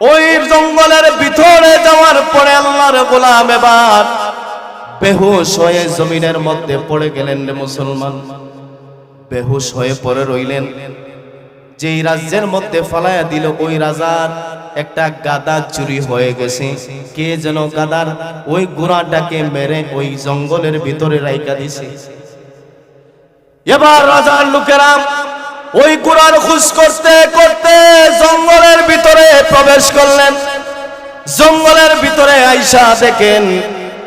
ওই জঙ্গলের ভিতরে যাওয়ার পরে আল্লাহর গোলাম এবার বেহুশ হয়ে জমিনের মধ্যে পড়ে গেলেন মুসলমান। বেহুশ হয়ে পড়ে রইলেন। যেই রাজ্যের মধ্যে ফালায়া দিল, ওই রাজার একটা গাদা চুরি হয়ে গেছে। কে যেন গাদার ওই গুড়াটাকে মেরে ওই জঙ্গলের ভিতরে রাইকা দিছে। এবার রাজার লোকেরা ওই গুড়ার খুশ করতে করতে জঙ্গলের ভিতরে প্রবেশ করলেন। জঙ্গলের ভিতরে আইসা দেখেন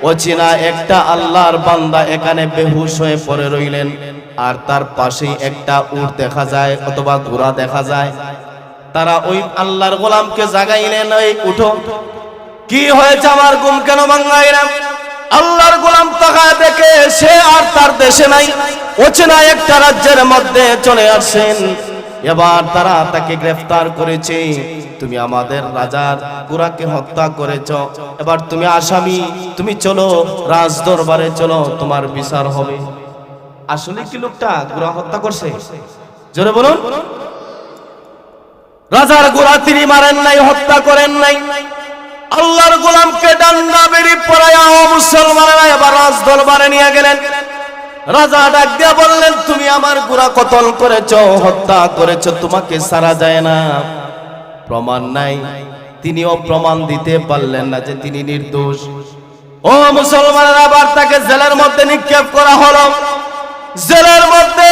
অচিনা একটা আল্লাহর বান্দা এখানে বেহুশ হয়ে পড়ে রইলেন। আর তার পাশেই একটা উট দেখা যায় অথবা ঘোড়া দেখা যায়। তারা ওই আল্লাহর গোলামকে জাগাইলেন ওই উঠো। কি হয়েছে আমার গুম কেন ভাঙ্গাইলাম আল্লাহর গোলাম তাকায় দেখে সে আর তার দেশে নাই। অচেনা একটা রাজ্যের মধ্যে চলে আসেন। এবার তারা তাকে গ্রেফতার করেছে। তুমি আমাদের রাজার গুরাকে হত্যা করেছ। এবার তুমি আসামি, তুমি চলো রাজ দরবারে চলো, তোমার বিচার হবে। আসলে কি লোকটা গুরা হত্যা করছে? জোরে বলুন। রাজার গোলা তিনি মারেন নাই, হত্যা করেন নাই। আল্লাহর গোলামকে ডান্ডা বেরি পড়াইয়া ও মুসলমানেরা এবার রাজ দরবারে নিয়ে গেলেন। রাজা ডাক দিয়া বললেন, তুমি আমার গুড়া কতল করেছ, হত্যা করেছ, তোমাকে সারা যায় না। প্রমাণ নাই। তিনিও প্রমাণ দিতে পারলেন না যে তিনি নির্দোষ। ও মুসলমানেরা আবার তাকে জেলের মধ্যে নিক্ষেপ করা হলো। জেলের মধ্যে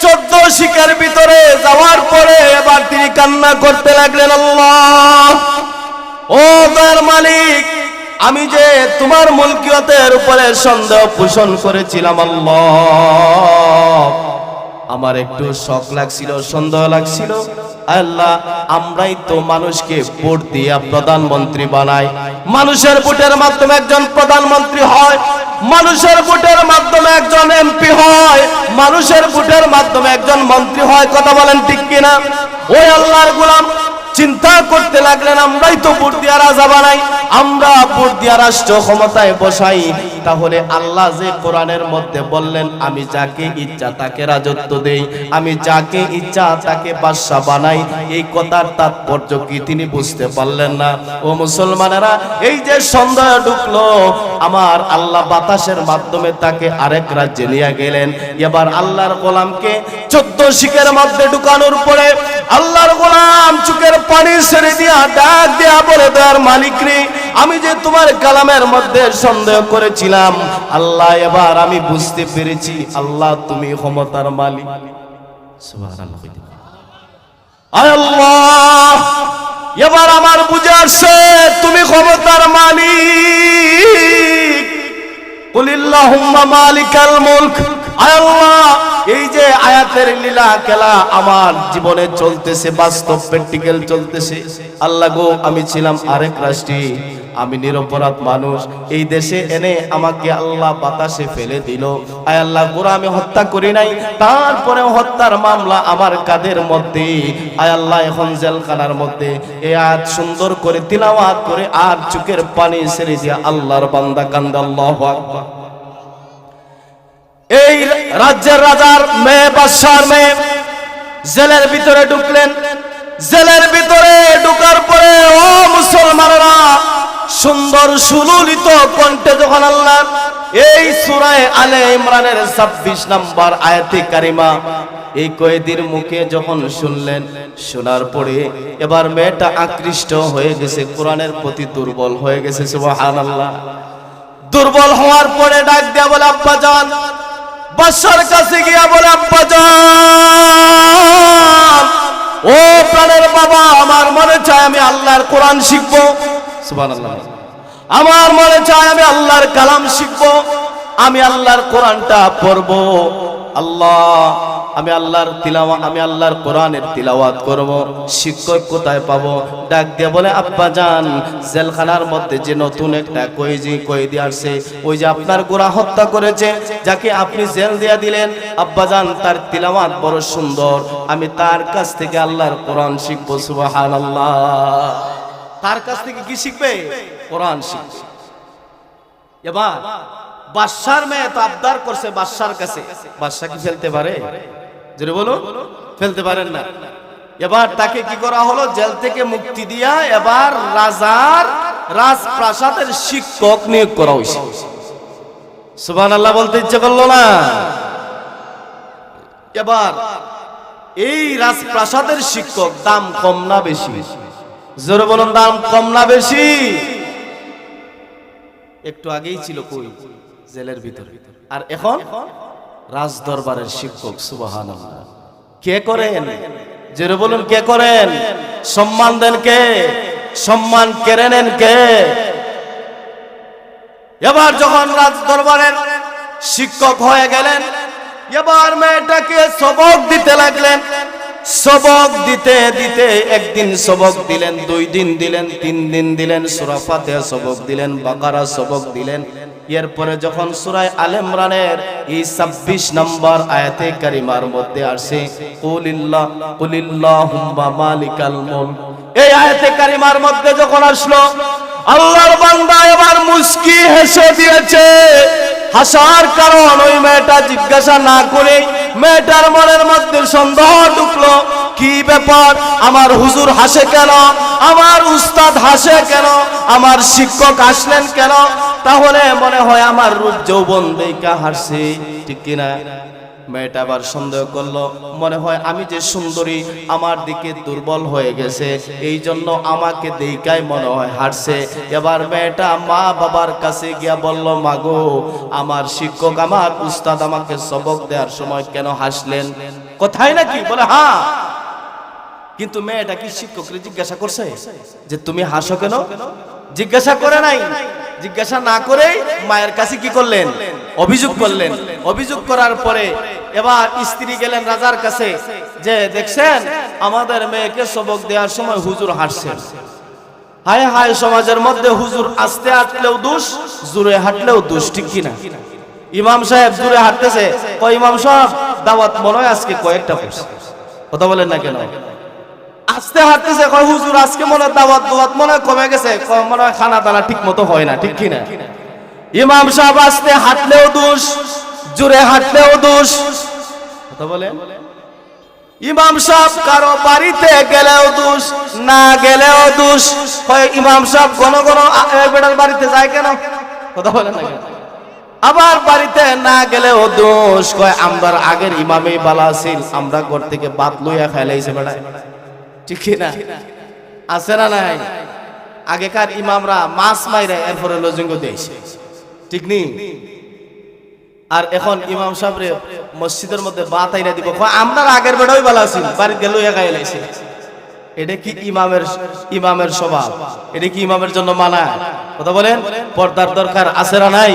চোদ্দ শিকার ভিতরে যাওয়ার পরে এবার তিনি কান্না করতে লাগলেন, আল্লাহ! ও দয়ার মালিক, আমি যে তোমার মুলকিয়তের উপরে সন্দেহ পোষণ করেছিলাম আমার একটু শখ লাগছিল, সন্দেহ লাগছিল। আল্লাহ, আমরাই তো মানুষকে ভোট দিয়া প্রধানমন্ত্রী বানাই। মানুষের ভোটের মাধ্যমে একজন প্রধানমন্ত্রী হয়, মানুষের ভোটের মাধ্যমে একজন এমপি হয়, মানুষের ভোটের মাধ্যমে একজন মন্ত্রী হয়, কথা বলেন ঠিক কিনা? ওই আল্লাহর গোলাম চিন্তা করতে লাগলেন, আমরাই তো ভোট দিয়া রাজা বানাই, আমরা ভোট দিয়া রাষ্ট্র ক্ষমতায় বসাই। তাহলে আল্লাহ যে কোরআনের মধ্যে বললেন, আমি যাকে ইচ্ছা তাকে রাজত্ব দেই, আমি যাকে ইচ্ছা তাকে বাদশা বানাই। এই কথার তাৎপর্য কি তিনি বুঝতে পারলেন না। ও মুসলমানেরা, এই যে সন্দেহ ঢুকলো, আমার আল্লাহ বাতাসের মাধ্যমে তাকে আরেক রাজ্যে নিয়ে গেলেন। এবার আল্লাহর গোলামকে চোদ্দ শিখের মধ্যে ঢুকানোর পরে আল্লাহর গোলাম চুকের পানি ছেড়ে দিয়া ডাক দিয়া বলে দেওয়ার মালিক রে, আমি যে তোমার কালামের মধ্যে সন্দেহ করেছিলাম, আল্লাহ এবার আমি বুঝতে পেরেছি, আল্লাহ তুমি ক্ষমতার মালিক। এবার আমার বুঝে আসছে, তুমি ক্ষমতার মালিক। কুলিল্লাহুম্মা মালিকাল মুলক। আয় আল্লাহ এই যে আয়াতের লীলা খেলা আমার জীবনে চলতেছে, বাস্তব প্র্যাকটিক্যাল চলতেছে। আল্লাহ গো, আমি ছিলাম আরেক রাষ্ট্রে, আমি নিরপরাধ মানুষ। এই দেশে এনে আমাকে আল্লাহ বাতাসে ফেলে দিল। আয় আল্লাহ গোরা আমি হত্যা করি নাই তারপরে হত্যার মামলা আমার কাদের মধ্যে? আয় আল্লাহ, এখন জেলখানার মধ্যে। এ আজ সুন্দর করে তিলাওয়াত করে আর চোখের পানি ছেড়ে দিয়া আল্লাহর বান্দা কান্দা, আল্লাহু আকবার। এই রাজ্যের রাজার মেয়ে, বাদশার মেয়ে জেলের ভিতরে ঢুকলেন। জেলের ভিতরে ঢুকার পরে, ও মুসলমানরা সুন্দর সুললিত কণ্ঠে যখন আল্লাহ এই সুরায় আলে ইমরানের ছাব্বিশ নাম্বার আয়াতে কারিমা এই কয়েদির মুখে যখন শুনলেন, শোনার পরে এবার মেয়েটা আকৃষ্ট হয়ে গেছে, কোরআনের প্রতি দুর্বল হয়ে গেছে, সুবহানাল্লাহ। দুর্বল হওয়ার পরে ডাক দেয়া বলে, আব্বা যান বাদশার কাছে গিয়া বলে, আব্বা যান ও প্রাণের বাবা, আমার মনে চায় আমি আল্লাহর কোরআন শিখব। আমার মনে চায় আমি আল্লাহর কালাম শিখব, আমি আল্লাহর কোরআনটা পড়ব। আল্লাহ, আমি আল্লাহর তিলাওয়া, আমি আল্লাহর কোরআনের তিলাওয়াত করব। শিক্ষক কোথায় পাবো? ডাক দিয়ে বলে, আব্বা যান জেলখানার মধ্যে যে নতুন একটা কয়েদি কয়েদি আসছে, ওই যে আপনার গোড়া হত্যা করেছে, যাকে আপনি জেল দিয়া দিলেন। আব্বা যান তার তিলাওয়াত বড় সুন্দর। আমি তার কাছ থেকে আল্লাহর কোরআন শিখব, সুবহানাল্লাহ। তার কাছ থেকে কি শিখবে? কোরআন শিখবে। এবার বাদশার মেয়ে তো আবদার করছে বাদশার কাছে। বাদশা কি ফেলতে পারে? যদি বলো ফেলতে পারেন না। এবার তাকে কি করা হলো? জেল থেকে মুক্তি দিয়া এবার রাজার রাজপ্রাসাদের শিক্ষক নিয়োগ করা হয়েছে। সুবান আল্লাহ বলতে ইচ্ছে করল না। এবার এই রাজপ্রাসাদের শিক্ষক দাম কম না বেশি? জোরে বলুন, দাম কম না বেশি? একটু আগেই ছিল কই? জেলের ভিতরে। আর এখন রাজ দরবারের শিক্ষক সুবাহান কে করেন? জোরে বলুন, কে করেন? সম্মান দেন কে? সম্মান কেড়ে নেন কে? এবার যখন রাজ দরবারের শিক্ষক হয়ে গেলেন, এবার মেয়েটাকে সবক দিতে লাগলেন। সবক দিতে দিতে একদিন সবক দিলেন, দুই দিন দিলেন, তিন দিন দিলেন সুরাফাতে সবক দিলেন, বাকারা সবক দিলেন। এরপরে যখন সুরায় আল ইমরানের এই ছাব্বিশ নম্বর আয়াতে কারিমার মধ্যে আসে এই কারিমার মধ্যে যখন আসলো, আল্লাহর বান্দা এবার মুস্কি হেসে দিয়েছে। হাসার কারণ ওই মেয়েটা জিজ্ঞাসা না করে মেয়েটার মনের মধ্যে সন্দেহ ঢুকলো। কি ব্যাপার? আমার হুজুর হাসে কেন? আমার উস্তাদ হাসে কেন? আমার শিক্ষক হাসলেন কেন? তাহলে মনে হয় আমার রূপ যৌবন দেখা হাসছে ঠিক কিনা? মেয়েটা আবার সন্দেহ করল, মনে হয় আমি যে সুন্দরী, আমার দিকে দুর্বল হয়ে গেছে এই জন্য আমাকে দেখাই মনে হয় হারছে। এবার মেয়েটা মা বাবার কাছে গিয়া বলল, মাগো, আমার শিক্ষক, আমার উস্তাদ আমাকে সবক দেওয়ার সময় কেন হাসলেন? কোথায় নাকি? বলে হ্যাঁ কিন্তু মেয়েটা কি শিক্ষককে জিজ্ঞাসা করছে? যে তুমি হাসো কেন? জিজ্ঞাসা করে নাই। জিজ্ঞাসা না করে মায়ের কাছে কি করলেন? অভিযোগ করলেন। অভিযোগ করার পরে এবার স্ত্রী গেলেন রাজার কাছে যে, দেখছেন, আমাদের মেয়েকে সবক দেওয়ার সময় হুজুর হাসছেন হায় হায়, সমাজের মধ্যে হুজুর আস্তে হাঁটলেও দোষ, জোরে হাঁটলেও দোষ, ঠিক কিনা? ইমাম সাহেব জোরে হাঁটতেছে। কয় ইমাম সাহেব, দাওয়াত মনে হয় আজকে কয়েকটা কথা বলেন না কেন? আস্তে হাঁটতেছে, কয়, হুজুর, আজকে মনে দাওয়াত দাওয়াত মনে কমে গেছে। মনে হয় খানা দানা ঠিক মতো হয় না, ঠিক কিনা? ইমাম সাহেব আস্তে হাঁটলেও দোষ, জোরে হাঁটলেও দোষ। কথা বলেন ইমাম সাহেব কারও বাড়িতে গেলেও দোষ, না গেলেও দোষ। হয় ইমাম সাহেব ঘন ঘন বেটার বাড়িতে যায় কেন? কথা বলেন না আবার বাড়িতে না গেলেও দোষ। কয়, আমরার আগের ইমামে বালা আছিল আমরা ঘর থেকে বাত লইয়া খাইলাইছে বেড়ায় ঠিক না। আছে না নাই? আগেকার ইমামরা মাছ মাইরে এরপরে লজঙ্গ দিয়েছে। ঠিক নেই? আর এখন ইমাম সাহেবরে মসজিদের মধ্যে বাত আইনা দিব। আমরার আগের বেড়াই ভালো আছি বাড়িতে গেল খাই লাইছে এটা কি ইমামের ইমামের স্বভাব? এটা কি ইমামের জন্য মানা কথা বলেন? পর্দার দরকার আছে না নাই?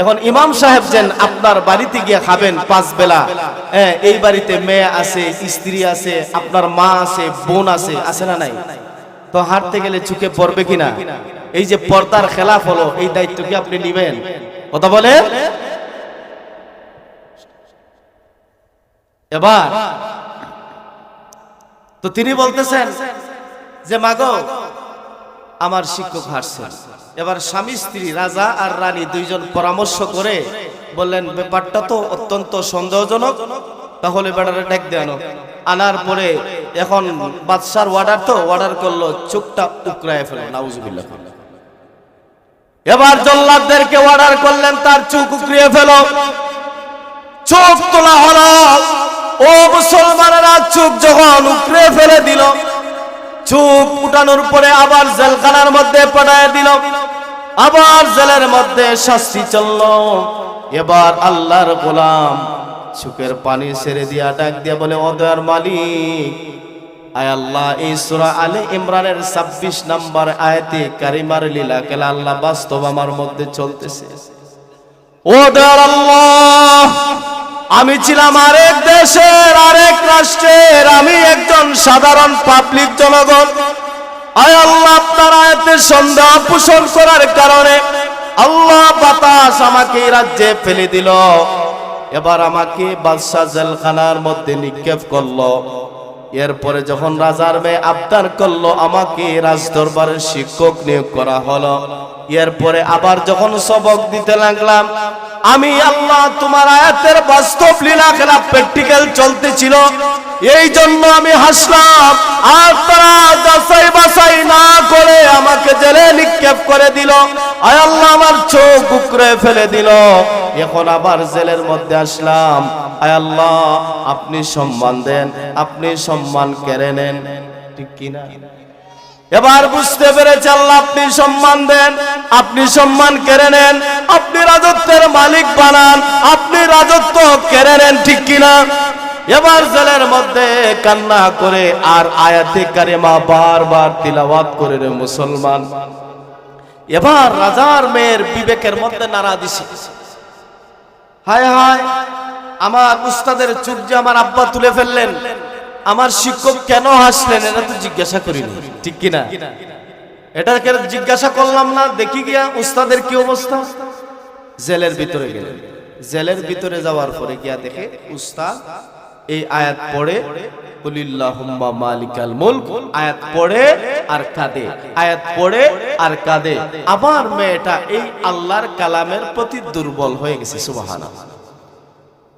এখন ইমাম সাহেব যেন আপনার বাড়িতে গিয়ে খাবেন পাঁচ বেলা। হ্যাঁ এই বাড়িতে মেয়ে আছে, স্ত্রী আছে, আপনার মা আছে, বোন আছে আছে না নাই? তো হাঁটতে গেলে চুকে পড়বে কিনা? এই যে পর্দার খেলাফ হলো, এই দায়িত্ব কি আপনি নিবেন? কথা বলেন এবার, তো তিনি বলতেছেন যে, মাগো, আমার শিক্ষক হাসছেন এবার স্বামী, স্ত্রী, রাজা আর রানী দুইজন পরামর্শ করে বললেন, ব্যাপারটা তো অত্যন্ত সন্দেহজনক। তাহলে বেড়ারে ডেক দেন আনার পরে এখন বাদশার অর্ডার তো অর্ডার করল, চোখটা উকরায় ফেলো নাউজুবিল্লাহ। এবার জল্লাদদেরকে অর্ডার করলেন, তার চোখ উকরিয়ে ফেলো। চোখ তোলা হলো। ও মুসলমানেরা চোখ যখন উপরে ফেলে দিল চোখ উঠানোর পরে আবার জেলখানার মধ্যে পাঠায় দিল। আবার জেলের মধ্যে শাস্তি চলল। এবার আল্লাহর গোলাম চোখের পানি ছেড়ে দিয়া ডাক দিয়া বলে অদয়ার মালিক আল্লাহ, এই সূরা আলে ইমরানের 26 নম্বর আয়াতে কারিমার লীলা খেলা আল্লাহ বাস্তব আমার মধ্যে চলতেছে। ও দয়াল আল্লাহ আমি ছিলাম আরেক দেশের, আরেক রাষ্ট্রের। আমি একজন সাধারণ পাবলিক জনগণ। আল্লাহ, আপনার আয়াতে সন্দেহ পোষণ করার কারণে আল্লাহ বাতাস আমাকে রাজ্যে ফেলে দিল। এবার আমাকে বাদশাহ জেলখানার মধ্যে নিক্ষেপ করল। এরপরে যখন রাজার মেয়ে আবদার করল, আমাকে রাজ দরবারের শিক্ষক নিয়োগ করা হলো। এরপরে আবার যখন সবক দিতে লাগলাম, আমি আল্লাহ তোমার আয়াতের বাস্তব লীলা খেলা প্র্যাকটিক্যাল চলতেছিল এই জন্য আমি হাসলাম, আর তারা যাচাই বাছাই না করে আমাকে জেলে নিক্ষেপ করে দিল। আয় আল্লাহ, আমার চোখ উকরে ফেলে দিল। এখন আবার জেলের মধ্যে আসলাম। আয় আল্লাহ, আপনি সম্মান দেন, আপনি সম্মান কেড়ে নেন। ঠিক কিনা? এবার বুঝতে পেরেছে আল্লাহ, আপনি সম্মান দেন, আপনি সম্মান কেড়ে নেন, আপনি রাজত্বের মালিক বানান, আপনি রাজত্ব কেড়ে নেন, ঠিক কিনা? এবার জেলের মধ্যে কান্না করে আর আয়াতে কারিমা বারবার তিলাওয়াত করে রে মুসলমান। এবার রাজার মেয়ের বিবেকের মধ্যে নাড়া দিছে। হায় হায়, আমার উস্তাদের চুপ যে আমার আব্বা তুলে ফেললেন। আমার শিক্ষক কেন হাসলেন এটা তো জিজ্ঞাসা করিনি। ঠিক কিনা? এটাকে জিজ্ঞাসা করলাম না, দেখি গিয়া উস্তাদের কি অবস্থা। জেলের ভিতরে গেলেন। জেলের ভিতরে যাওয়ার পরে গিয়া দেখে উস্তাদ এই আয়াত পড়ে মালিকাল মুলক আয়াত পড়ে, আর কাঁদে। আয়াত পড়ে, আর কাঁদে। আবার মেয়েটা এই আল্লাহর কালামের প্রতি দুর্বল হয়ে গেছে, সুবহানাল্লাহ।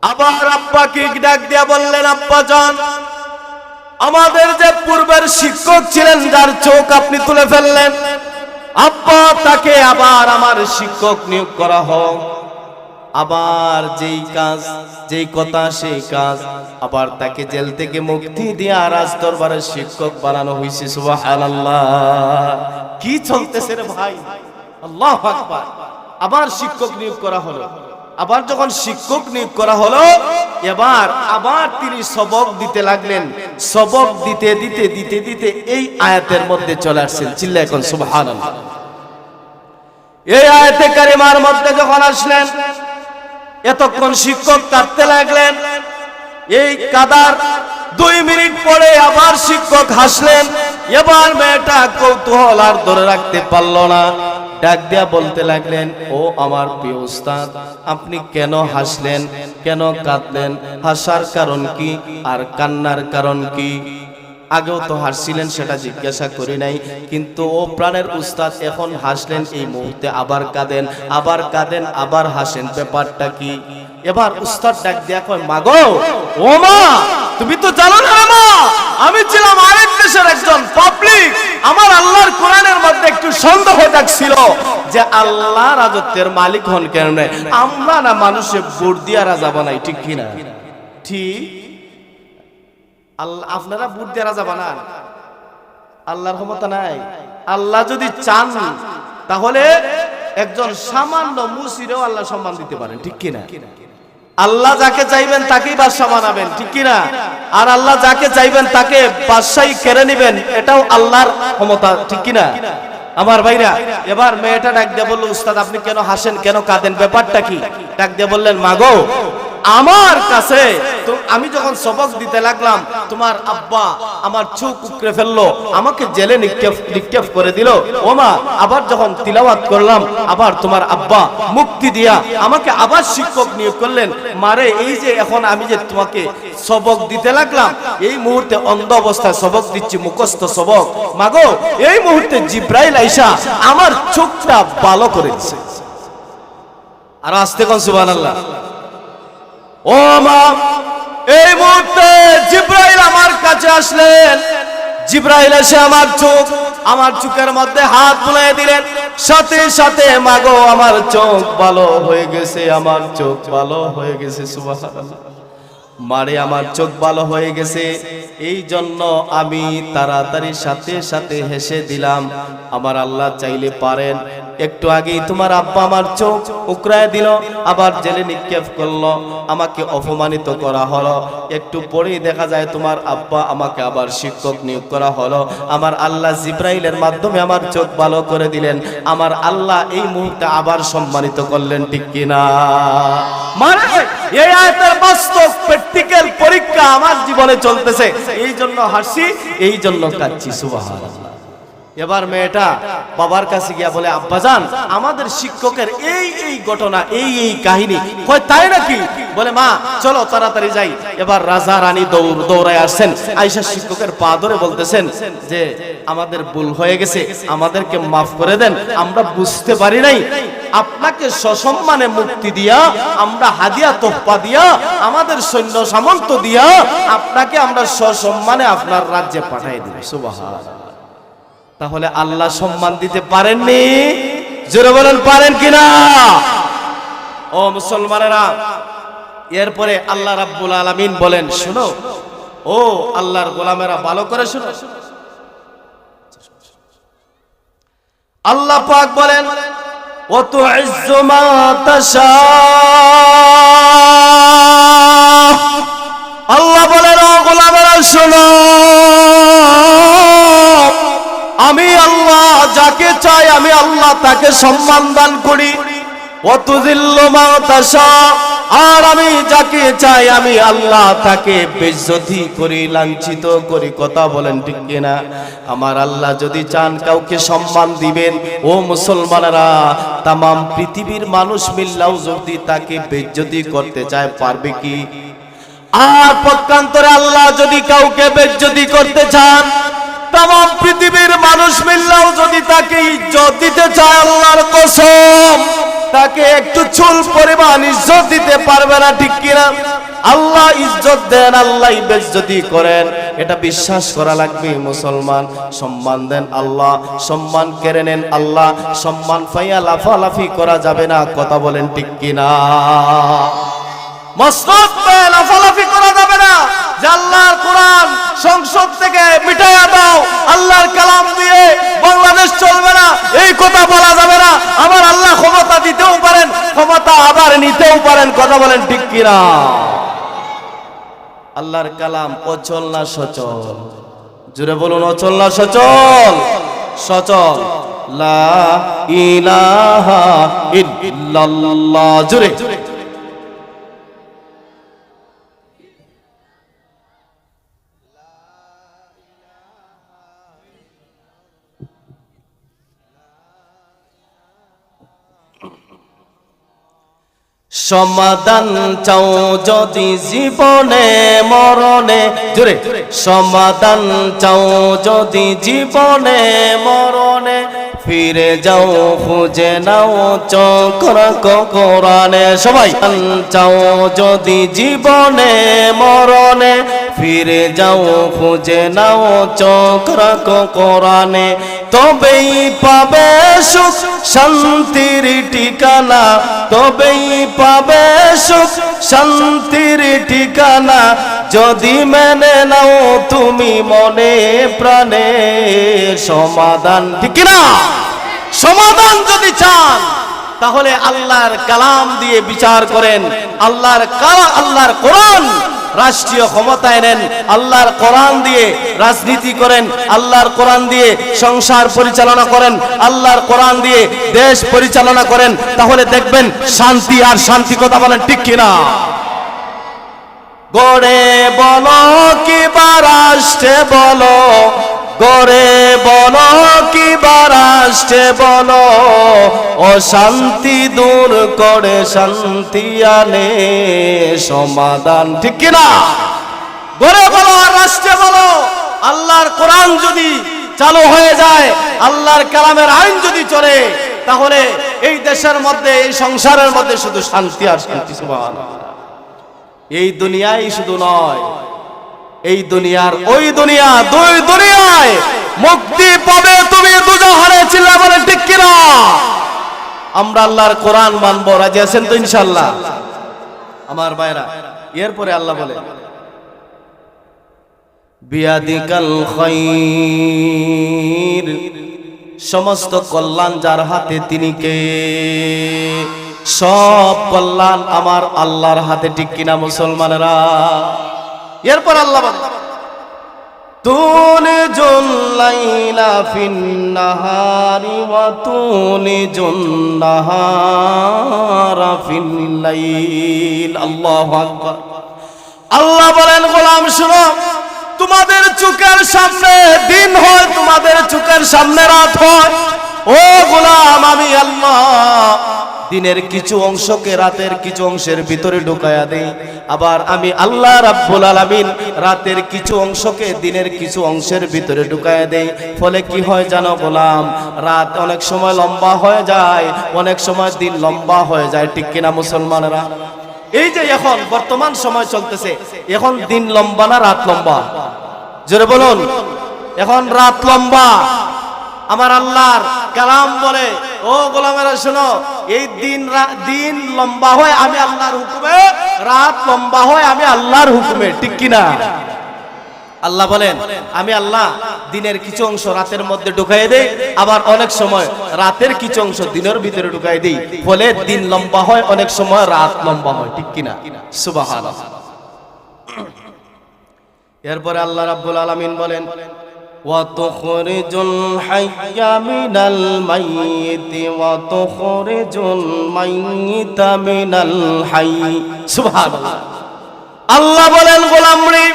আবার আব্বাকে ডাক দিয়া বললেন আব্বা জান আমাদের যে পূর্বের শিক্ষক ছিলেন, যার চোখ আপনি তুলে ফেললেন, আব্বা, তাকে আবার আমার শিক্ষক নিয়োগ করা হোক। আবার যেই কাজ, যেই কথা, সেই কাজ, আবার তাকে জেল থেকে মুক্তি দিয়ে রাজ দরবারের শিক্ষক বানানো হয়েছে সুবহানাল্লাহ। কি চলতেছে রে ভাই? আল্লাহ আকবার। আবার শিক্ষক নিয়োগ করা হলো। আবার যখন শিক্ষক নিয়োগ করা হলো, এবার আবার তিনি সবক দিতে লাগলেন। সবক দিতে দিতে দিতে দিতে এই আয়াতের মধ্যে চলে আসছেন। চিল্লা এখন শুভান এই আয়াতে কারিমার মধ্যে যখন আসলেন, এতক্ষণ শিক্ষক কাটতে লাগলেন। এই কাদার দুই মিনিট পরে আবার শিক্ষক হাসলেন। এবার মেয়েটা কৌতূহল আর ধরে রাখতে পারল না। ডাক দিয়া বলতে লাগলেন, ও আমার প্রিয় উস্তাদ, আপনি কেন হাসলেন? কেন কাঁদলেন? হাসার কারণ কি? আর কান্নার কারণ কি? আগেও তো হাসছিলেন, সেটা জিজ্ঞাসা করি নাই। কিন্তু ও প্রাণের উস্তাদ এখন হাসলেন, এই মুহূর্তে আবার কাঁদেন আবার কাঁদেন, আবার হাসেন। ব্যাপারটা কি? এবার উস্তাদ ডাক দিয়া কয়, মাগো, ও মা, তুমি তো জানো না মা, আমি ছিলাম আরেক দেশের একজন পাবলিক আমার আল্লাহর কোরআনের মধ্যে একটু সন্দেহ ডাকছিল যে আল্লাহ রাজত্বের মালিক হন কেন আমরা না মানুষে ভোট দিয়া রাজা বানাই, ঠিক কিনা ঠিক। আল্লাহ, আপনারা বুট দিয়ে রাজা বানান। আল্লাহর ক্ষমতা নাই। আল্লাহ যদি চান, তাহলে একজন সামান্য মুসিরেও আল্লাহ সম্মান দিতে পারেন, ঠিক কিনা আল্লাহ যাকে চাইবেন তাকেই বাদশাহ বানাবেন, ঠিক কিনা? আর আল্লাহ যাকে চাইবেন তাকে বাদশাহী কেড়ে নিবেন, এটাও আল্লাহর ক্ষমতা, ঠিক কিনা? আমার ভাইরা, এবার মেয়েটা ডাক দিয়ে বলল, উস্তাদ, আপনি কেন হাসেন? কেন কাঁদেন? ব্যাপারটা কি? ডাক দিয়ে বললেন, মাগো আমার কাছে আমি যখন সবক দিতে লাগলাম, তোমার আব্বা আমার চোখ উকড়ে ফেলল, আমাকে জেলে নিক্ষেপ নিক্ষেপ করে দিল। ও মা আবার যখন তিলাওয়াত করলাম, আবার তোমার আব্বা মুক্তি দিয়া আমাকে আবার শিক্ষক নিয়োগ করলেন। মারে, এই যে এখন আমি যে তোমাকে সবক দিতে লাগলাম, এই মুহূর্তে অন্ধ অবস্থায় সবক দিচ্ছি, মুখস্থ সবক। মাগো, এই মুহূর্তে জিব্রাইল আইসা আমার চোখটা ভালো করেছে আর আসতে কোন সুবহানাল্লাহ। ও মা, এই মুহূর্তে জিব্রাইল আমার কাছে আসলেন। জিব্রাইল এসে আমার চোখ, আমার চোখের মধ্যে হাত বুলাই দিলেন। সাথে সাথে মাগো, আমার চোখ ভালো হয়ে গেছে, আমার চোখ ভালো হয়ে গেছে মারে, আমার চোখ ভালো হয়ে গেছে। এই জন্য আমি তাড়াতাড়ি সাথে সাথে হেসে দিলাম। আমার আল্লাহ চাইলে পারেন। একটু আগেই তোমার আব্বা আমার চোখ উকরায় দিল, আবার জেলে নিক্ষেপ করল। আমাকে অপমানিত করা হলো। একটু পরেই দেখা যায় তোমার আব্বা আমাকে আবার শিক্ষক নিয়োগ করা হলো। আমার আল্লাহ জিব্রাইলের মাধ্যমে আমার চোখ ভালো করে দিলেন। আমার আল্লাহ এই মুহূর্তে আবার সম্মানিত করলেন, ঠিক কিনা? মানে পরীক্ষা আমার জীবনে চলতেছে। এই জন্য হাসি, এই জন্য কাচ্ছি সুবহানাল্লাহ। এবার মেয়েটা বাবার কাছে গিয়া বলে আব্বাজান আমাদের শিক্ষকের এই এই ঘটনা, এই এই কাহিনী, কয় তাই নাকি? বলে, মা, চলো তাড়াতাড়ি যাই। এবার রাজা রানী দৌড়, দৌড়ায় আসছেন। আইসা শিক্ষকের পা ধরে বলতেছেন যে, আমাদের ভুল হয়ে গেছে, আমাদেরকে মাফ করে দেন, আমরা বুঝতে পারি নাই। আপনাকে সসম্মানে মুক্তি দিয়া, আমরা হাদিয়া তোহফা দিয়া, আমাদের সৈন্য সামন্ত দিয়া, আপনাকে আমরা সসম্মানে আপনার রাজ্যে পাঠিয়ে দিব। সুবহান তাহলে আল্লাহ সম্মান দিতে পারেননি? জোরে বলেন, পারেন কিনা? ও মুসলমানেরা, এরপরে আল্লাহ রাব্বুল আলামিন বলেন, শোনো, ও আল্লাহর গোলামেরা, ভালো করে শোনো। আল্লাহ পাক বলেন ও তো মা তাশা আল্লাহ বলেন, ও গোলামেরা, শোনো। যাকে চাই আমি আল্লাহ তাকে সম্মান দান করি। আর আমি যাকে চাই আমি আল্লাহ তাকে বেজ্জতি করি, লাঞ্ছিত করি। কথা বলেন ঠিক কিনা? আমার আল্লাহ যদি চান কাউকে সম্মান দিবেন, ও মুসলমানেরা, তামাম পৃথিবীর মানুষ মিল্লাও যদি তাকে বেজ্জতি করতে চায়, পারবে কি? আর পক্ষান্তরে আল্লাহ যদি কাউকে বেজ্জতি করতে চান তাম পৃথিবীর মানুষ মিললেও যদি তাকে ইজ্জত দিতে চায় আল্লাহর কসম, তাকে একটু চুল পরিমাণ ইজ্জত দিতে পারবে না, ঠিক কিনা? আল্লাহ ইজ্জত দেন, আল্লাহ বেজ্জতি করেন। এটা বিশ্বাস করা লাগবে, মুসলমান। সম্মান দেন আল্লাহ, সম্মান কেড়ে নেন আল্লাহ, সম্মান পাইয়া লাফালাফি করা যাবে না, কথা বলেন ঠিক কিনা? পেয়ে লাফালাফি করা যাবে না। যে আল্লাহর কোরআন সংসদ থেকে মিটাইয়া দাও, আল্লাহর কালাম দিয়ে বাংলাদেশ চলবে না, এই কথা বলা যাবে না। আমার আল্লাহ ক্ষমতা দিতেও পারেন, ক্ষমতা আবার নিতেও পারেন, কথা বলেন ঠিক কিনা? আল্লাহর কালাম অচল না সচল? জুড়ে বলুন, অচল না সচল? সচল। লা ইলাহা ইল্লাল্লাহ জুড়ে সমাধান চাও যদি জীবনে মরণে। জোরে। সমাধান চাও যদি জীবনে মরণে। ফিরে যাও, খুঁজে নাও চক্র কোরআনে। সবাই চাও যদি জীবনে মরণে। ফিরে যাও, খুঁজে নাও চক্র কোরআনে। তবেই পাবে সুখ, শান্তির ঠিকানা। তবেই পাবে সুখ, শান্তির ঠিকানা। যদি মেনে নাও তুমি মনে প্রাণে সমাধান। ঠিক না সমাধান যদি চান, তাহলে আল্লাহর কালাম দিয়ে বিচার করেন। আল্লাহর কালা, আল্লাহর কোরআন রাষ্ট্রীয় ক্ষমতা এনেন আল্লাহর কোরআন দিয়ে রাজনীতি করেন। আল্লাহর কোরআন দিয়ে সংসার পরিচালনা করেন। আল্লাহর কোরআন দিয়ে দেশ পরিচালনা করেন। তাহলে দেখবেন শান্তি আর শান্তি কথা বলেন ঠিক কিনা? গড়ে বলো কি রাষ্ট্রে বলো, গড়ে বলো কি রাষ্ট্রে বলো, অশান্তি দূর করে শান্তি আনে, সমাধান ঠিক কিনা? গড়ে বলো আর রাষ্ট্রে বলো, আল্লাহর কোরআন যদি চালু হয়ে যায়, আল্লাহর কালামের আইন যদি চলে, তাহলে এই দেশের মধ্যে, এই সংসারের মধ্যে শুধু শান্তি আর শান্তি, সুবহানাল্লাহ। এই দুনিয়ায় শুধু নয়, এই দুনিয়ার ওই দুনিয়া, দুই দুনিয়ায় মুক্তি পাবে তুমি দুজাহারে চিল্লা বলে ঠিক কিনা? আমরা আল্লাহর কোরআন মানবো, রাজি আছেন তো ইনশাল্লাহ আমার ভাইরা, এরপরে আল্লাহ বলে, বিয়াদিকাল খাইর, সমস্ত কল্যাণ যার হাতে তিনি কে? সব কল্যাণ আমার আল্লাহর হাতে, ঠিক কিনা মুসলমানেরা? এরপর আল্লাহ বলে ফিন্নাহারি ওয়া আল্লাহু আকবার। আল্লাহ বলেন, গোলাম, শুনো, তোমাদের চোখের সামনে দিন হয়, তোমাদের চোখের সামনে রাত হয়। ও গোলাম দিনের কিছু অংশকে রাতের কিছু অংশের ভিতরে ঢুকায়া দেই। আবার আমি আল্লাহ রাব্বুল আলামিন রাতের কিছু অংশকে দিনের কিছু অংশের ভিতরে ঢুকায়া দেই। ফলে কি হয় জানো গোলাম? রাত অনেক সময় লম্বা হয়ে যায়, অনেক সময় দিন লম্বা হয়ে যায়। ঠিক কিনা মুসলমানেরা? এই যে এখন বর্তমান সময় চলতেছে, এখন দিন লম্বা না রাত লম্বা? জোরে বলুন। এখন রাত লম্বা। আমার আল্লাহর কালাম বলে, ও গোলামেরা, শোনো, এই দিন দিন লম্বা হয় আমি আল্লাহর হুকুমে, রাত লম্বা হয় আমি আল্লাহর হুকুমে। ঠিক কিনা? আল্লাহ বলেন, আমি আল্লাহ দিনের কিছু অংশ রাতের মধ্যে ঢুকাই দেই, আবার অনেক সময় রাতের কিছু অংশ দিনের ভিতরে ঢুকাই দেই। ফলে দিন লম্বা হয়, অনেক সময় রাত লম্বা হয়। ঠিক কিনা? সুবহানাল্লাহ। এরপরে আল্লাহ রাব্বুল আলামিন বলেন وتخرج الحي من الميت وتخرج الميت من الحي سبحان الله আল্লাহ বলেন গোলাম রে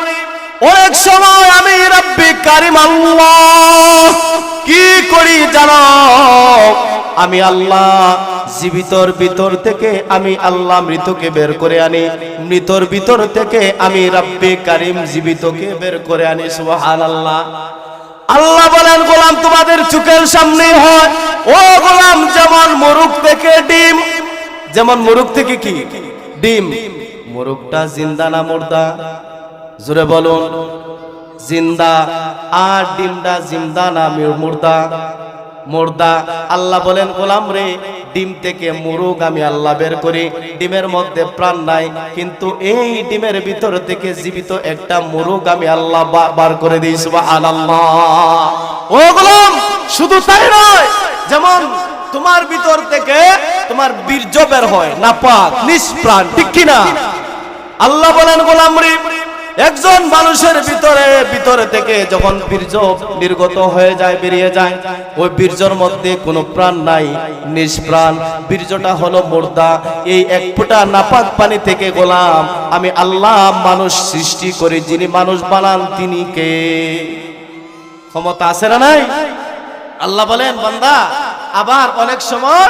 অনেক সময় আমি রব্বি কারিম আল্লাহ কি করি জানো আমি আল্লাহ জীবিতর ভিতর থেকে আমি আল্লাহ মৃতকে বের করে আনি মৃতর ভিতর থেকে আমি রব্বি কারিম জীবিতকে বের করে আনি সুবহানাল্লাহ আল্লাহ বলেন, গোলাম তোমাদের চোখের সামনে হয়। ও গোলাম, যেমন মুরুখ থেকে ডিম, যেমন মুরুখ থেকে কি? ডিম। মুরুখটা জিন্দা না মুর্দা? জোরে বলুন, জিন্দা। আর ডিমটা জিন্দা না মুর্দা? মুর্দা। আল্লাহ বলেন, গোলাম রে ডিম থেকে মুরুগ আমি আল্লাহ বের করি। ডিমের মধ্যে প্রাণ নাই, কিন্তু এই ডিমের ভিতর থেকে জীবিত একটা মুরুগ আমি আল্লাহ বার করে দিই, সুবহানাল্লাহ। ও গোলাম, শুধু তাই নয়, যেমন তোমার ভিতর থেকে তোমার বীর্য বের হয়, নাপাক, নিষ্প্রাণ, ঠিক কিনা? আল্লাহ বলেন, গোলাম রে একজন মানুষের ভিতরে ভিতরে থেকে যখন বীর্য নির্গত হয়ে যায়, বেরিয়ে যায়, ওই বীর্যর মধ্যে কোনো প্রাণ নাই, নিষ্প্রাণ। বীর্যটা হলো মোর্দা। এই এক ফোঁটা নাপাক পানি থেকে গোলাম। আমি আল্লাহ মানুষ সৃষ্টি করি, যিনি মানুষ বানান তিনি কে? ক্ষমতা আছে না নাই? আল্লাহ বলেন, বান্দা, আবার অনেক সময়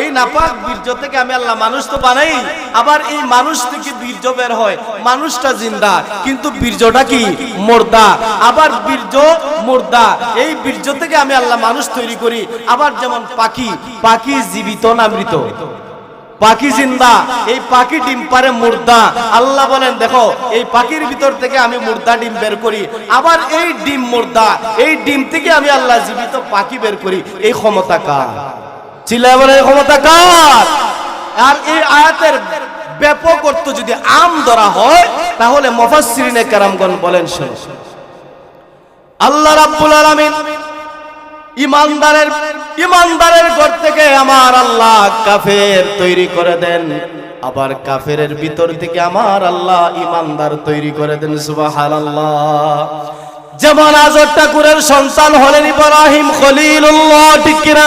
এই নাপাক বীর্য থেকে আমি আল্লাহ মানুষ তো বানাই, আবার এই মানুষ থেকে বীর্য বের হয়। মানুষটা জিন্দা, কিন্তু বীর্যটা কি? মোর্দা। আবার বীর্য মোর্দা। এই বীর্য থেকে আমি আল্লাহ মানুষ তৈরি করি। আবার যেমন পাখি পাখি জীবিত না মৃত? পাখি জিন্দা। এই পাখি ডিম পারে মুর্দা। আল্লাহ বলেন, দেখো, এই পাখির ভিতর থেকে আমি মুর্দা ডিম বের করি। আবার এই ডিম মুর্দা। এই ডিম থেকে আমি আল্লাহ জীবিত পাখি বের করি। এই ক্ষমতা কার? চিল্লায় ক্ষমতা কার? আর এই আয়াতের ব্যাপক অর্থ যদি আম ধরা হয়, তাহলে মফাসসিরিনে কারামগণ বলেন শুনুন আল্লাহ রাব্বুল আলামিন ইমানদারের ইমানদারের ঘর থেকে আমার আল্লাহ কাফের তৈরি করে দেন। আবার কাফেরের ভিতর থেকে আমার আল্লাহ ইমানদার তৈরি করে দেন, সুবহানাল্লাহ। যেমন আজর ঠাকুরের সন্তান হলেন ইব্রাহিম খলিলুল্লাহ, ঠিক কিনা?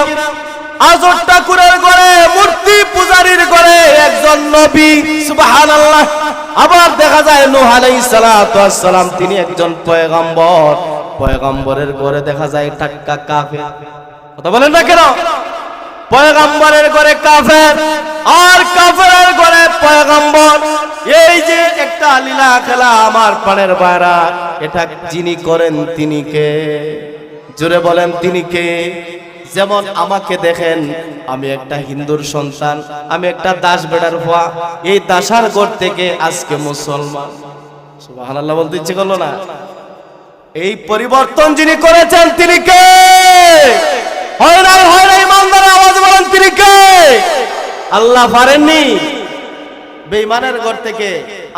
আজর ঠাকুরের ঘরে, মূর্তি পূজারীর ঘরে একজন নবী, সুবহানাল্লাহ। আবার দেখা যায় নূহ আলাইহিস সালাম, তিনি একজন পয়গম্বর। পয়গম্বরের ঘরে দেখা যায় টাক্কা কাফের। কথা বলেন না কেন? পয়গম্বরের ঘরে কাফের, আর কাফেরের ঘরে পয়গম্বর। এই যে একটা লীলা খেলা আমার পানের বাইরা এটা যিনি করেন তিনি কে? জোরে বলেন তিনি কে? যেমন আমাকে দেখেন, আমি একটা হিন্দুর সন্তান, আমি একটা দাস বেড়ার ভুয়া। এই দাসার ঘর থেকে আজকে মুসলমান। সুবহানাল্লাহ বলতে ইচ্ছে করল না? এই পরিবর্তন যিনি করেছেন, তিনি কে? আল্লাহ পারেননি? বেঈমানের ঘর থেকে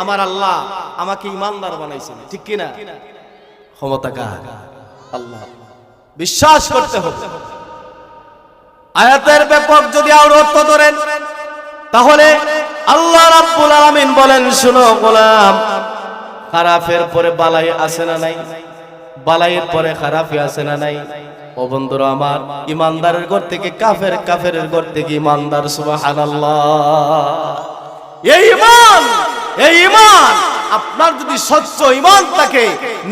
আমার আল্লাহ আমাকে ইমানদার বানাইছেন, ঠিক কি না ক্ষমতা কার? আল্লাহ। বিশ্বাস করতে হবে। আয়াতের ব্যাপক যদি আর অর্থ ধরেন, তাহলে আল্লাহ রাব্বুল আলামিন বলেন, শুনো গোলাম, খারাপের পরে বালাই আছে না নাই? বালাইয়ের পরে খারাপই আছে না নাই? ও বন্ধুরা আমার, ইমানদারের ঘর থেকে কাফের কাফের ঘর থেকে ইমানদার, সুবহানাল্লাহ। এই ইমান এই ইমান! আপনার যদি স্বচ্ছ ইমান থাকে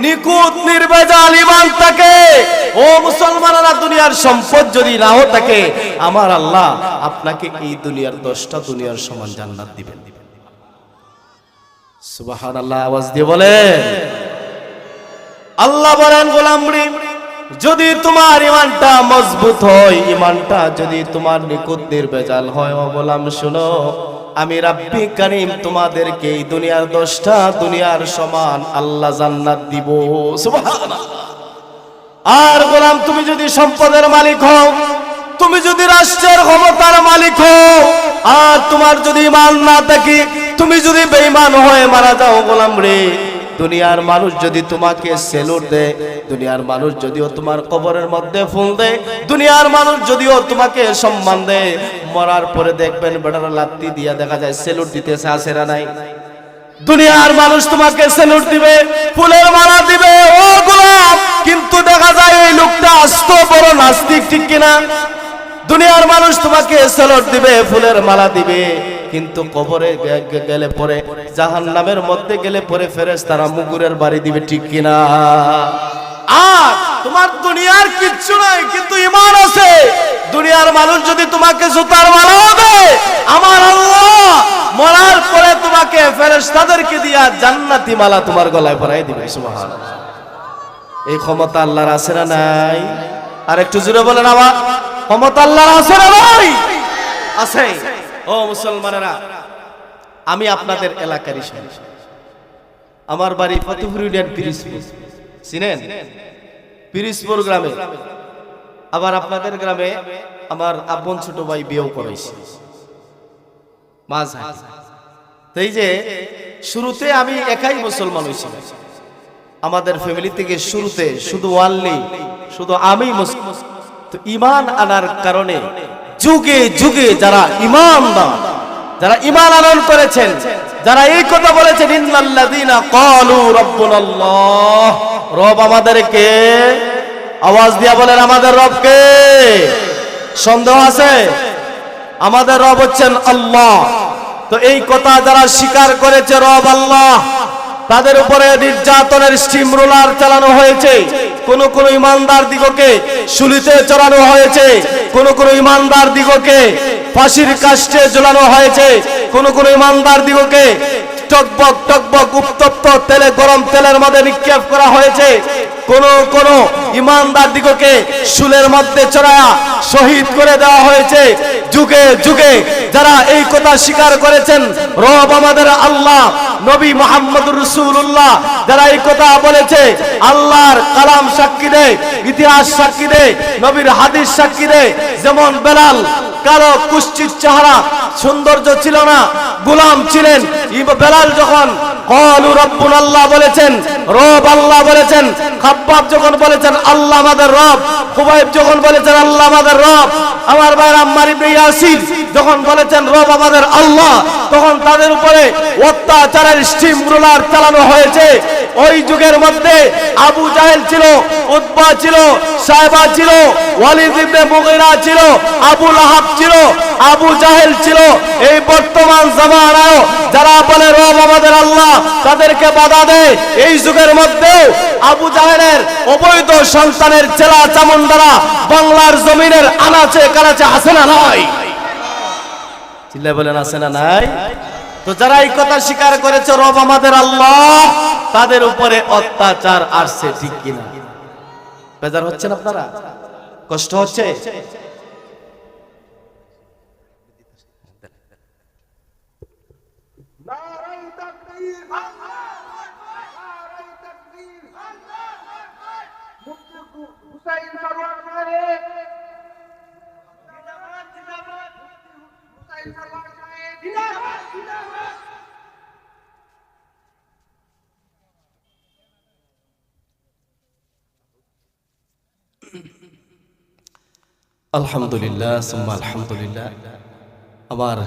নিকুত নির্বেজাল ইমান থাকে, ও মুসলমানেরা দুনিয়ার সম্পদ যদি নাও থাকে, আমার আল্লাহ আপনাকে এই দুনিয়ার দশটা দুনিয়ার সমান জান্নাত দিবেন। সুবাহান আল্লাহ আওয়াজ দিয়ে বলেন। আল্লাহ বলেন গোলামরি যদি তোমার ইমানটা মজবুত হয় ইমানটা যদি তোমার নিকুত নির্বেজাল হয়, ও গোলাম, শুনো। আমি রাব্বি কারিম তোমাদেরকে এই দুনিয়ার দশটা দুনিয়ার সমান আল্লাহ জান্নাত দিব। আর বললাম তুমি যদি সম্পদের মালিক হও, তুমি যদি রাষ্ট্রের ক্ষমতার মালিক হও, আর তোমার যদি মাল না থাকে, তুমি যদি বেঈমান হয়ে মারা যাও গোলাম রে। দুনিয়ার মানুষ যদি তোমাকে সেলুট দেয়, দুনিয়ার মানুষ যদিও তোমার কবরের মধ্যে ফুল দেয়, দুনিয়ার মানুষ যদিও তোমাকে সম্মান দেয়, মরার পরে দেখবেন বেটার লাত্তি দিয়া দেখা যায় সেলুট দিতেছে আসেরা নাই? দুনিয়ার মানুষ তোমাকে সেলুট দিবে, ফুলের মালা দিবে, ও গোলাপ! কিন্তু দেখা যায় এই লোকটা আস্ত বড় নাস্তিক, ঠিক কিনা? দুনিয়ার মানুষ তোমাকে সেলুট দিবে, ফুলের মালা দিবে। কিন্তু কবরে গেলে পরে জাহান নামের মধ্যে গেলে পরে ফেরেস তারা মুগুরের বাড়ি দিবে, ঠিক কিনা? আর তোমার দুনিয়ার কিচ্ছু নাই, কিন্তু ইমান আছে। দুনিয়ার মানুষ যদি তোমাকে জুতার দেয়, আমার আল্লাহ মরার পরে তোমাকে দিয়া জান্নাতি মালা তোমার গলায় পরাই দিবে এই ক্ষমতা আল্লাহর আছে না নাই? আর একটু জুড়ে বলেন আবার ক্ষমতা আল্লাহর আছে না নাই? আছে। ও মুসলমানেরা, আমি আপনাদের এলাকারই আমার বাড়ি ফতেপুর ইউনিয়ন পিরিসপুর চিনেন? পিরিসপুর গ্রামে। আবার আপনাদের গ্রামে আমার আপন ছোট ভাই বিয়েও তো এই যে, শুরুতে আমি একাই মুসলমান হয়েছি আমাদের ফ্যামিলি থেকে শুরুতে শুধু ওয়ানলি শুধু আমি মুসলিম তো ইমান আনার কারণে যুগে যুগে যারা ইমানদার যারা ইমান আনয়ন করেছেন, যারা এই কথা বলেছেন রব আমাদেরকে আওয়াজ দিয়া বলেন, আমাদের রবকে সন্দেহ আছে? আমাদের রব হচ্ছেন আল্লাহ। তো এই কথা যারা স্বীকার করেছে রব আল্লাহ, তাদের উপরে নির্যাতনের স্টিম রোলার চালানো হয়েছে। কোন কোন ইমানদার দিগকে শুলিতে চড়ানো হয়েছে, কোন কোন ইমানদার দিগকে ফাঁসির কাষ্টে ঝোলানো হয়েছে, কোন কোন ইমানদার দিগকে টকবক টকবক উত্তপ্ত তেলে, গরম তেলের মধ্যে নিক্ষেপ করা হয়েছে, কোন কোন ইমানদার দিগকে শুলের মধ্যে চড়ায়া শহীদ করে দেওয়া হয়েছে যুগে যুগে যারা এই কথা স্বীকার করেছেন, রব আমাদের আল্লাহ, নবী মোহাম্মদ রসুল্লাহ যারা এই কথা বলেছে, আল্লাহর কালাম সাক্ষী দেয়, ইতিহাস সাক্ষী দেয়, নবীর হাদিস সাক্ষী দেয়। যেমন বেলাল, কারও কুশ্চিত চেহারা সৌন্দর্য ছিল না, গোলাম ছিলেন। বেলাল যখন কলু রব্বুল আল্লাহ বলেছেন, রব আল্লাহ বলেছেন, খাব্বাব যখন বলেছেন, আল্লাহ আমাদের রব, খুবাইব যখন বলেছেন, আল্লাহ আমাদের রব, আমার ভাইয়ের আম্মার ইবনে ইয়াসির যখন বলেছেন রব আমাদের আল্লাহ তখন তাদের উপরে অত্যাচারের স্টিম রোলার চালানো হয়েছে। ওই যুগের মধ্যে আবু জাহেল ছিল, উতবা ছিল, সাহেবা ছিল, ওয়ালিদ মুগিরা ছিল, আবু লাহাব ছিল, আবু জাহেল ছিল। এই বর্তমান জামানায় যারা বলে, রব আমাদের আল্লাহ তাদেরকে বাধা দেয়। এই যুগের মধ্যেও আবু জাহেলের অবৈধ সন্তানের চেলা চামুন্ডারা বাংলার জমিনের আনাচে কানাচে আসে না নয় বলেন আছে না, নাই? তো যারা এই কথা স্বীকার করেছে, রব আমাদের আল্লাহ, তাদের উপরে অত্যাচার আসছে, ঠিক কিনা? বেজার হচ্ছেন আপনারা? কষ্ট হচ্ছে? হুসাইন আলহামদুলিল্লাহ, সুম্মা আলহামদুলিল্লাহ। আমার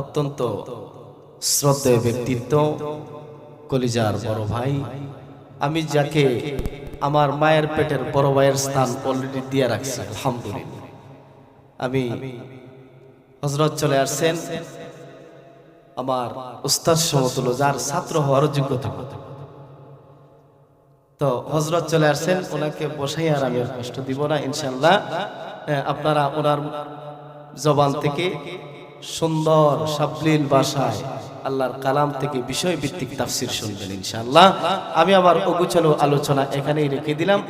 অত্যন্ত শ্রদ্ধেয় ব্যক্তিত্ব, কলিজার বড় ভাই। আমি যাকে আমার মায়ের পেটের বড় ভাইয়ের স্থান অলরেডি দিয়ে রাখছি, আলহামদুলিল্লাহ। আমি হজরত চলে আসছেন। আমার উস্তাদ সমতুল্য, যার ছাত্র হওয়ার যোগ্যতা তো হজরত চলে আসছেন, ওনাকে বসাই আর আমি কষ্ট দিব না ইনশাল্লাহ আপনারা ওনার জবান থেকে সুন্দর, সাবলীল ভাষায় আল্লাহর কালাম থেকে বিষয় ভিত্তিক তাফসির শুনবেন, ইনশাআল্লাহ। আমি আমার অগুছালো আলোচনা এখানেই রেখে দিলাম।